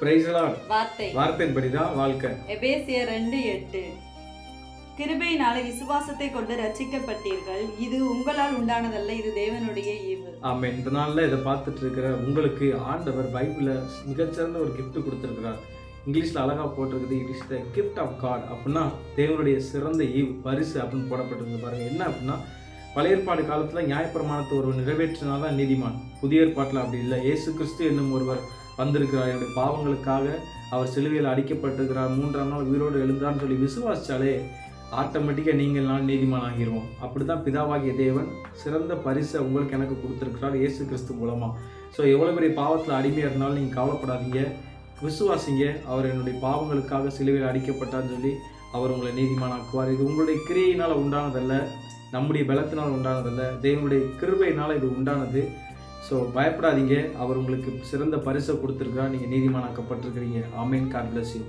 பிரைஸ்லாட் வார்த்தை. வார்த்தையின்படி தான் வாழ்க்கை. எபேசியர் ரெண்டு எட்டு. கிருபையினாலே விசுவாசத்தை கொண்டு ரட்சிக்கப்பட்டீர்கள். இது உங்களால் உண்டானதல்ல இது தேவனுடைய ஈவு. ஆமாம் இந்த நாளில் இதை பார்த்துட்டு இருக்கிற உங்களுக்கு ஆண்டவர் பைபிளில் மிகச்சிறந்த ஒரு gift கொடுத்துருக்கிறார். இங்கிலீஷில் அழகாக போட்டிருக்குது. It is the gift of God அப்படின்னா தேவனுடைய சிறந்த ஈவு பரிசு அப்படின்னு போடப்பட்டிருக்கு பாருங்க என்ன அப்படின்னா பழைய ஏற்பாடு காலத்தில் நியாயப்பிரமாணத்தை ஒருவர் நிறைவேற்றினாதான் தான் நீதிமான். புதிய ஏற்பாட்டில் அப்படி இல்லை. இயேசு கிறிஸ்து என்னும் ஒருவர் வந்திருக்கிறார். என்னுடைய பாவங்களுக்காக அவர் சிலுவையில் அடிக்கப்பட்டிருக்கிறார். மூன்றாம் நாள் உயிரோடு எழுந்தான்னு சொல்லி விசுவாசிச்சாலே ஆட்டோமேட்டிக்காக நீங்கள் நான் நீதிமான் ஆகிருவோம். அப்படி தான் பிதாவாகிய தேவன் சிறந்த பரிசை உங்களுக்கு எனக்கு கொடுத்துருக்கிறார் இயேசு கிறிஸ்து மூலமாக ஸோ எவ்வளோ பெரிய பாவத்தில் அடிமையாக இருந்தாலும் நீங்கள் கவலைப்படாதீங்க. விசுவாசிங்க. அவர் என்னுடைய பாவங்களுக்காக சிலுவையில் அடிக்கப்பட்டான்னு சொல்லி அவர் உங்களை நீதிமானாக்குவார். இது உங்களுடைய கிரியையினால் உண்டானதல்ல. நம்முடைய பலத்தினால் உண்டானதல்ல. தேவனுடைய கிருபையினால் இது உண்டானது. ஸோ பயப்படாதீங்க. அவர் உங்களுக்கு சிறந்த பரிசை கொடுத்துருக்கா நீங்கள் நீதிமானாக்கப்பட்டிருக்கிறீங்க. Amen God bless you